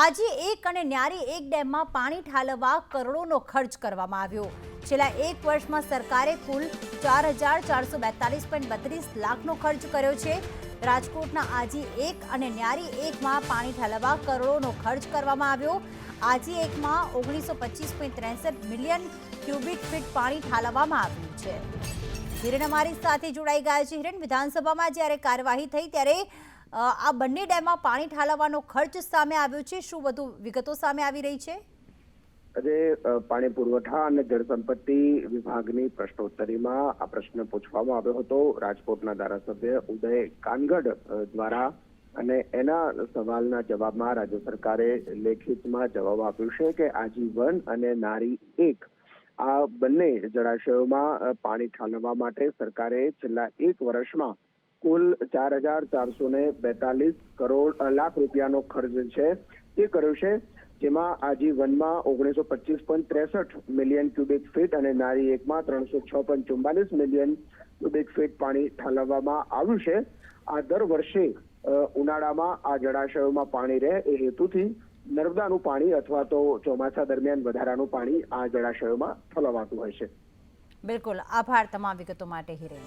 આજે એક અને ન્યારી એક ડેમમાં પાણી ઠાલવવા કરોડોનો ખર્ચ કરવામાં આવ્યો. છેલ્લા એક વર્ષમાં સરકારે કુલ ચાર હજાર ચારસો બેતાલીસ પોઈન્ટ બત્રીસ લાખનો ખર્ચ કર્યો છે. રાજકોટના આજી એક અને ન્યારી એકમાં પાણી ઠાલવવા કરોડોનો ખર્ચ કરવામાં આવ્યો. આજી એકમાં ઓગણીસો પચીસ પોઈન્ટ ત્રેસઠ મિલિયન ક્યુબિક ફીટ પાણી ઠાલવવામાં આવ્યું છે. હિરણ અમારી સાથે જોડાઈ ગયા છે હિરણ. વિધાનસભામાં જ્યારે કાર્યવાહી થઈ ત્યારે આ બંને ડેમમાં પાણી ઠાલવવાનો ખર્ચ સામે આવ્યો છે. શું વધુ વિગતો સામે આવી રહી છે? આજે પાણી પુરવઠા અને જળ સંપત્તિ વિભાગની પ્રશ્નોત્તરીમાં આ પ્રશ્ન પૂછવામાં આવ્યો હતો. રાજકોટના ધારાસભ્ય ઉદય કાનગડ દ્વારા અને એના સવાલના જવાબમાં રાજ્ય સરકારે લેખિતમાં જવાબ આપ્યો છે કે આજીવન અને નારી એક, આ બંને જળાશયોમાં પાણી ઠાલવવા માટે સરકારે છેલ્લા એક વર્ષમાં કુલ ચાર હજાર ચારસો ને બેતાલીસ કરોડ લાખ રૂપિયાનો ખર્ચ છે. તે કર્યો છે જેમાં આજીવનમાં ઓગણીસો પચીસ પોઈન્ટ ત્રેસઠ મિલિયન ક્યુબિક ફીટ અને નારી એકમાં ત્રણસો છ પોઈન્ટ ચુમ્બાલીસ મિલિયન ક્યુબિક ફીટ પાણી ઠાલવવામાં આવ્યું છે. આ દર વર્ષે ઉનાળામાં આ જળાશયોમાં પાણી રહે એ હેતુથી નર્મદાનું પાણી અથવા તો ચોમાસા દરમિયાન વધારાનું પાણી આ જળાશયોમાં ઠલવાતું હોય છે. બિલકુલ. આભાર તમામ વિગતો માટે હિરેન.